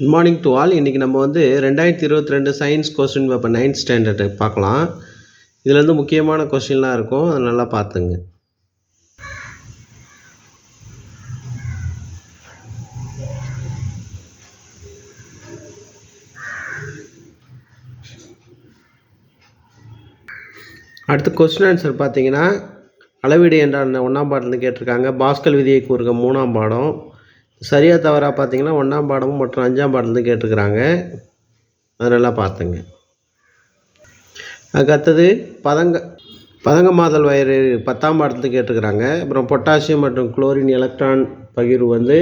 Good morning to all இன்றைக்கி நம்ம வந்து ரெண்டாயிரத்தி இருபத்தி ரெண்டு science question paper ninth standard பார்க்கலாம். இதில் வந்து முக்கியமான கொஸ்டின்லாம் இருக்கும். அதை நல்லா பார்த்துங்க. அடுத்து கொஸ்டின் ஆன்சர் பார்த்தீங்கன்னா அளவீடு என்றால் ஒன்றாம் பாடத்துலேருந்து கேட்டிருக்காங்க. பாஸ்கல் விதியை கூறுக மூணாம் பாடம். சரியாக தவறாக பார்த்தீங்கன்னா ஒன்றாம் பாடமும் மற்றும் அஞ்சாம் பாடலேருந்து கேட்டிருக்கிறாங்க. அதை நல்லா பார்த்துங்க. அதுக்கடுத்தது பதங்க பதங்கமாதல் வயிறு பத்தாம் பாடத்துக்கு கேட்டிருக்கிறாங்க. அப்புறம் பொட்டாசியம் மற்றும் குளோரின் எலக்ட்ரான் பகிர்வு வந்து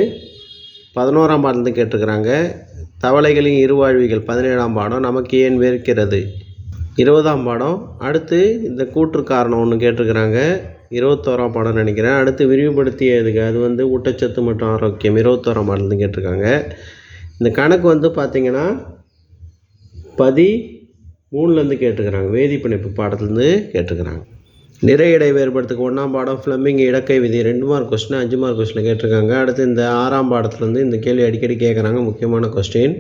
பதினோராம் பாடத்துக்கு கேட்டிருக்கிறாங்க. தவளைகளின் இருவாழ்விகள் பதினேழாம் பாடம். நமக்கு ஏன் வேர்க்கிறது இருபதாம் பாடம். அடுத்து இந்த கூற்று காரணம் ஒன்று கேட்டிருக்கிறாங்க. இருபத்தோராம் பாடம் நினைக்கிறேன். அடுத்து விரிவுபடுத்திய இதுக்கு அது வந்து ஊட்டச்சத்து மற்றும் ஆரோக்கியம் இருபத்தோராம் பாடத்துலேருந்து கேட்டிருக்காங்க. இந்த கணக்கு வந்து பார்த்திங்கன்னா பதி மூணுலேருந்து கேட்டிருக்கிறாங்க. வேதிப்பிணைப்பு பாடத்துலேருந்து கேட்டிருக்கிறாங்க. நிறை இடை வேறுபடுத்துக்கு ஒன்றாம் பாடம் ஃப்ளம்மிங் இடக்கை விதி ரெண்டு மார்க் கொஸ்டின் அஞ்சு மார்க் கொஸ்டினில் கேட்டிருக்காங்க. அடுத்து இந்த ஆறாம் பாடத்துலேருந்து இந்த கேள்வி அடிக்கடி கேட்குறாங்க. முக்கியமான கொஸ்டின்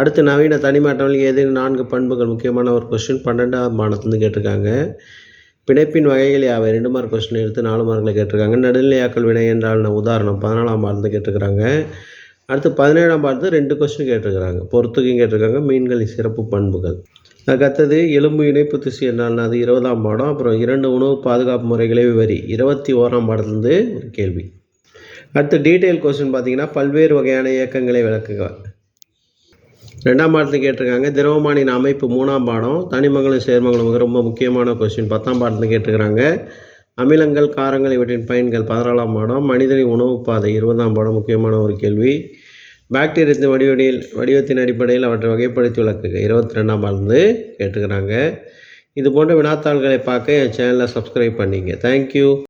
அடுத்து நவீன தனிமாற்றங்கள் ஏதேனும் நான்கு பண்புகள். முக்கியமான ஒரு கொஸ்டின் பன்னெண்டாம் மாதத்துலேருந்து கேட்டிருக்காங்க. பிணைப்பின் வகைகள் யாவை? ரெண்டு மார்க் கொஸ்டின் எடுத்து நாலு மார்க்கில் கேட்டிருக்காங்க. நடுநிலையாக்கல் வினை என்றால் உதாரணம் பதினாலாம் பாடத்துலேருந்து கேட்டிருக்கிறாங்க அடுத்து பதினேழாம் பாடத்து ரெண்டு கொஸ்டின் கேட்டிருக்கிறாங்க பொறுத்துக்கும் கேட்டிருக்காங்க. மீன்களின் சிறப்பு பண்புகள். அதுக்கடுத்தது எலும்பு இணைப்பு திசு என்றால் அது இருபதாம் பாடம் அப்புறம் இரண்டு உணவு பாதுகாப்பு முறைகளை விவரி இருபத்தி ஓராம் பாடத்துலேருந்து ஒரு கேள்வி. அடுத்து டீட்டெயில் கொஸ்டின் பார்த்தீங்கன்னா பல்வேறு வகையான இயக்கங்களை விளக்குக ரெண்டாம் பாடத்தில் கேட்டிருக்காங்க திரவமானின் அமைப்பு மூணாம் பாடம். தனிமங்களும் சேர்மங்களும் ரொம்ப முக்கியமான கொஸ்டின் பத்தாம் பாடத்தில் கேட்டிருக்கிறாங்க அமிலங்கள் காரங்கள் இவற்றின் பயன்கள் பதினாலாம் பாடம். மனிதனின் உணவு பாதை இருபதாம் பாடம் முக்கியமான ஒரு கேள்வி. பாக்டீரியத்தின் வடிவடியில் வடிவத்தின் அடிப்படையில் அவற்றை வகைப்படுத்தி விளக்குக. இருபத்தி ரெண்டாம் பாடந்து கேட்டுக்கிறாங்க இது போன்ற வினாத்தாள்களை பார்க்க என் சேனலை சப்ஸ்கிரைப் பண்ணிங்க. தேங்க்யூ